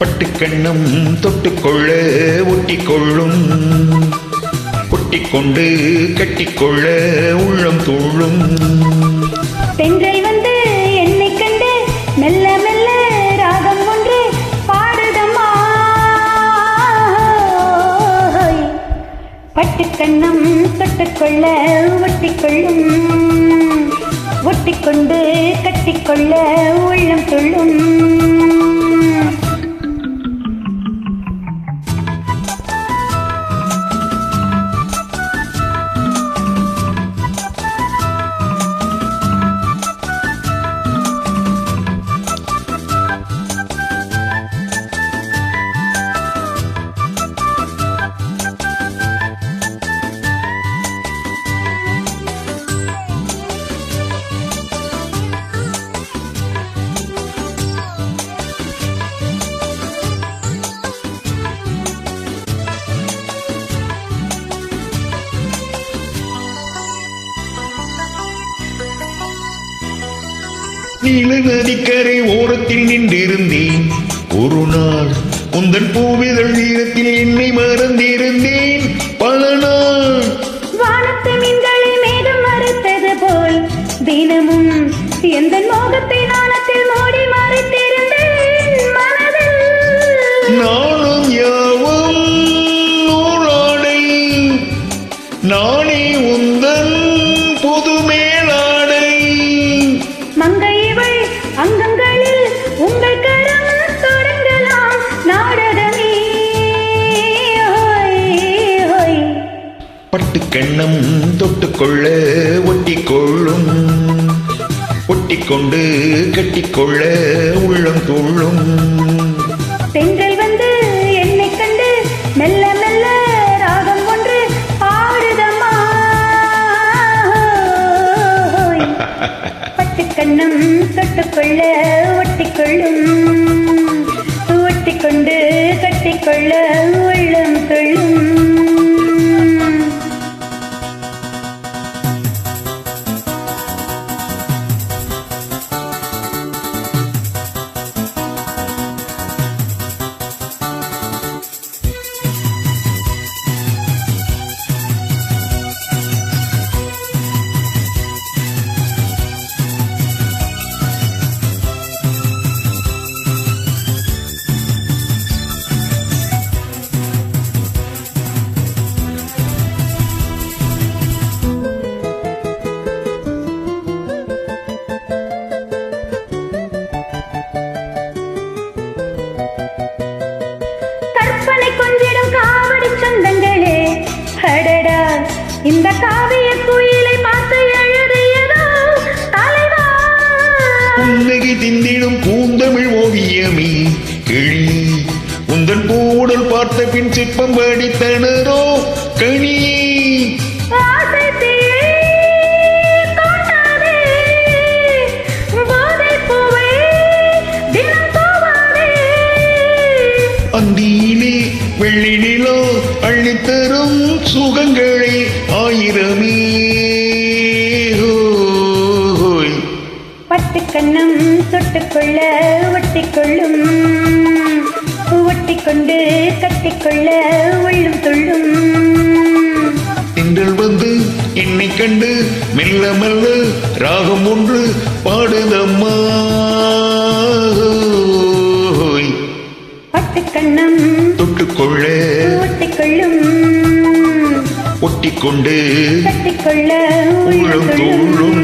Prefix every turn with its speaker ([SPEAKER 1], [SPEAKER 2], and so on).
[SPEAKER 1] பட்டுக்கண்ணும் தொட்டுக்கொள்ள ஒட்டிக்கொள்ளும் ஒட்டிக்கொண்டு கட்டிக்கொள்ள உள்ளம் துள்ளும்.
[SPEAKER 2] பெண்கள் வந்து என்னை கண்டு மெல்ல மெல்ல ராகம் ஒன்று பாடுதம்மா. பட்டுக்கண்ணம் தொட்டுக்கொள்ள ஒட்டிக்கொள்ளும் ஒட்டிக்கொண்டு கட்டிக்கொள்ள உள்ளம் துள்ளும்.
[SPEAKER 1] நீலநதிக்கரை ஓரத்தில் நின்றிருந்தேன். ஒரு நாள் உந்தன் பூவிதழ் நீரத்தில் என்னை மறந்திருந்தேன். பட்டுக்கண்ணம் தொட்டுக்கொள்ள ஒட்டிக்கொள்ளும். ஒட்டிக்கொண்டு கட்டிக்கொள்ள உள்ளம் துள்ளும்
[SPEAKER 2] பெண்கள் வந்து என்னை கண்டு மெல்ல மெல்ல ராகம் ஒன்று பாடுதம்மா. ஹோய். பட்டுக்கண்ணம் தொட்டுக்கொள்ள ஒட்டிக்கொள்ளும். ஒட்டிக்கொண்டு கட்டிக்கொள்ள கற்பனை கொஞ்சிடும் காவடி சொந்தங்களே. அடடா இந்த காவிய குயிலை பார்த்து எழுதியதோ தலைவா.
[SPEAKER 1] புன்னகை திந்திடும் பூந்தமிழ் ஓவியமே. கிழி உந்தன் பூடல் பார்த்த பின் சிற்பம் வடித்தனர் வெள்ளி நிலா அள்ளித்தரும் சுகங்களை ஆயிரமே ஹோய்.
[SPEAKER 2] பட்டுக்கண்ணம் தொட்டுக்கொள்ள ஒட்டிக்கொள்ளும் ஒட்டிக்கொண்டு கட்டிக்கொள்ள உள்ளும் துள்ளும்
[SPEAKER 1] திங்கள் வந்து என்னை கண்டு மெல்ல மெல்ல ராகம் ஒன்று பாடுதம்மா ஹோய்.
[SPEAKER 2] பட்டுக்கண்ணம்
[SPEAKER 1] தொட்டுக்கொள்ள.
[SPEAKER 2] ஒட்டிக்கொள்ளும்
[SPEAKER 1] ஒட்டிக்கொண்டு.
[SPEAKER 2] உள்ளம்
[SPEAKER 1] துள்ளும்